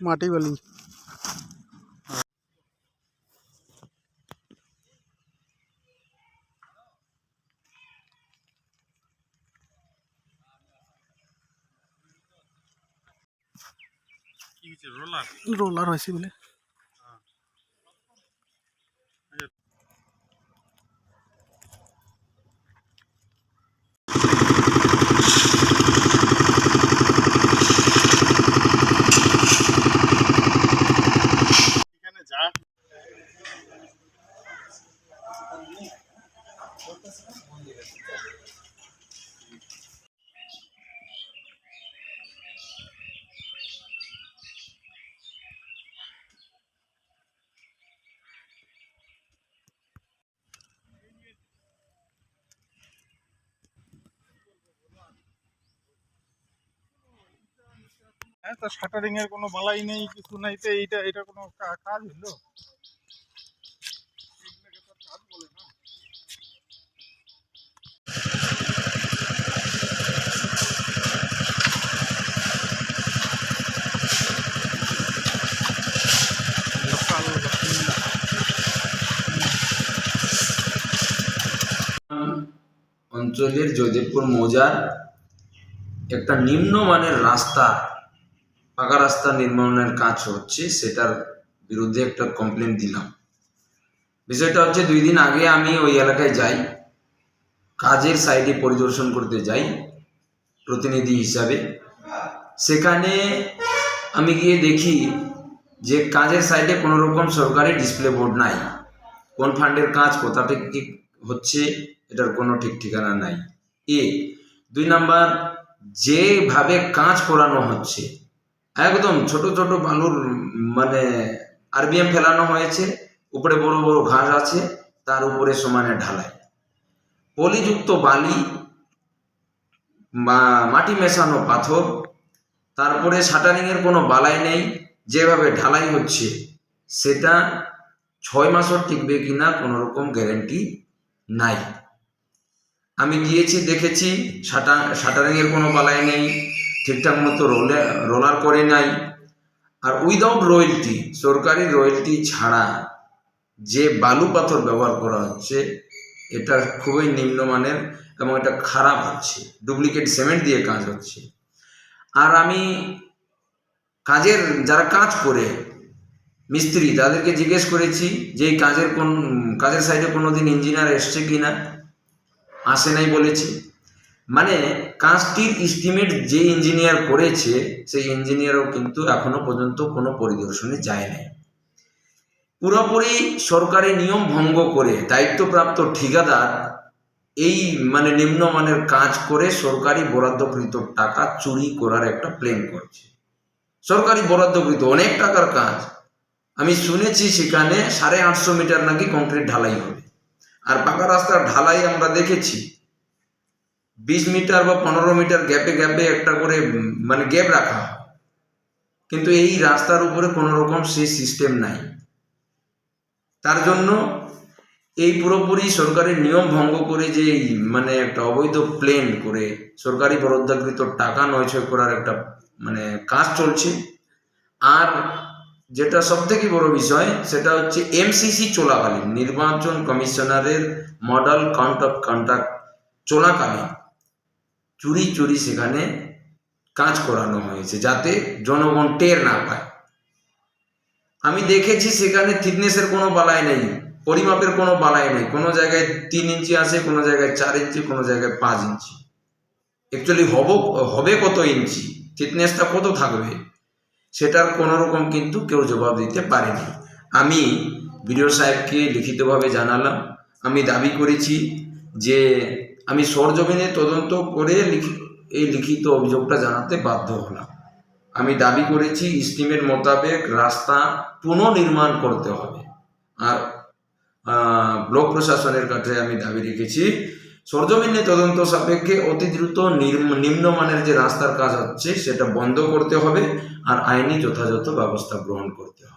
মাটি বালি। Roller roller হয়েছে বলে। হ্যাঁ তা শাটারিং এর কোনো বালাই নেই, কিছু নাই, তো এইটা এটা কোনো কাজ হলো অঞ্চলের জয়দেবপুর মৌজার একটা নিম্নমানের রাস্তা পাকা রাস্তা নির্মাণের কাজ হচ্ছে, সেটার বিরুদ্ধে একটা কমপ্লেন দিলাম। বিষয়টা হচ্ছে দুই দিন আগে আমি ওই এলাকায় যাই, কাজের সাইডে পরিদর্শন করতে যাই, প্রতিনিধি হিসাবে। সেখানে আমি গিয়ে দেখি যে কাজের সাইডে কোনো রকম সরকারি ডিসপ্লে বোর্ড নাই। কোন ফান্ডের কাজ, কোথা থেকে হচ্ছে, এটার কোনো ঠিক ঠিকানা নাই। এ, দুই নাম্বার, যেভাবে কাজ করানো হচ্ছে একদম ছোট ছোট বালুর মানে আরবিএম ফেলানো হয়েছে, উপরে বড় বড় ঘাস আছে, তার উপরে সমানে ঢালাই। পলিযুক্ত বালি বা মাটি মেশানো পাথর, তারপরে শাটারিং এর কোনো বালাই নেই, যেভাবে ঢালাই হচ্ছে, সেটা ছয় মাসও টিকবে কিনা কোনো রকম গ্যারেন্টি নাই। আমি গিয়েছি, দেখেছি, শাটা শাটারিং এর কোনো বালাই নেই ঠিকঠাক মতো রোলে, রোলার করে নাই। আর উইদাউট রয়্যালটি সরকারি রয়্যালটি ছাড়া যে বালু পাথর ব্যবহার করা হচ্ছে এটা খুবই নিম্নমানের এবং এটা খারাপ হচ্ছে। ডুপ্লিকেট সিমেন্ট দিয়ে কাজ হচ্ছে। আর আমি কাজের, যারা কাজ করে, মিস্ত্রি, তাদেরকে জিজ্ঞেস করেছি যে এই কাজের কোন, কাজের সাইডে কোনো দিন ইঞ্জিনিয়ার এসছে কি না আসে নাই বলেছে। মানে কাজটির এস্টিমেট যে ইঞ্জিনিয়ার করেছে, সেই ইঞ্জিনিয়ারও কিন্তু এখনও পর্যন্ত কোনো পরিদর্শনে যায় নাই। পুরোপুরি সরকারি নিয়ম ভঙ্গ করে দায়িত্বপ্রাপ্ত ঠিকাদার এই মানে নিম্নমানের কাজ করে সরকারি বরাদ্দকৃত টাকা চুরি করার একটা প্ল্যান করছে। সরকারি বরাদ্দকৃত অনেক টাকার কাজ। আমি শুনেছি সেখানে সাড়ে আটশো মিটার নাকি কংক্রিট ঢালাই হবে। আর পাকা রাস্তার ঢালাই আমরা দেখেছি। বিশ মিটার বা পনেরো মিটার গ্যাপে গ্যাপে একটা করে মানে গ্যাপ রাখা কিন্তু এই রাস্তার উপরে কোনো রকম সেই সিস্টেম নাই। তার জন্য এই পুরোপুরি সরকারের নিয়ম ভঙ্গ করে যে মানে একটা অবৈধ প্লেন করে সরকারি বরাদ্দকৃত টাকা নয়ছয় করার একটা মানে কাজ চলছে। আর যেটা সব থেকে বড় বিষয়, সেটা হচ্ছে এমসিসি চলাকালীন নির্বাচন কমিশনারের মডেল কাউন্ট অফ কন্ট্রাক্ট চলাকালীন। চুরি চুরি সেখানে কাজ করানো হয়েছে যাতে জনগণ টের না পায়। আমি দেখেছি সেখানে থিকনেসের কোনো বালাই নেই, পরিমাপের কোনো বালাই নেই। কোনো জায়গায় তিন ইঞ্চি আছে কোনো জায়গায় চার ইঞ্চি, কোনো জায়গায় পাঁচ ইঞ্চি। অ্যাকচুয়ালি হব, হবে কত ইঞ্চি? থিকনেসটা কত থাকবে? সেটার কোনো রকম কিন্তু কেউ জবাব দিতে পারেনি। আমি বিডিও সাহেবকে লিখিতভাবে জানালাম। আমি দাবি করেছি যে আমি সরজমিনে তদন্ত করে এই লিখিত অভিযোগটা জানাতে বাধ্য হলাম। আমি দাবি করেছি স্টিমের মোতাবেক রাস্তা পুনর্নির্মাণ করতে হবে। আর ব্লক প্রশাসনের কাছে আমি দাবি রেখেছি, সরজমিনে তদন্ত সাপেক্ষে অতি দ্রুত নিম্ন- নিম্নমানের যে রাস্তার কাজ হচ্ছে, সেটা বন্ধ করতে হবে, আর আইনি যথাযথ ব্যবস্থা গ্রহণ করতে হবে।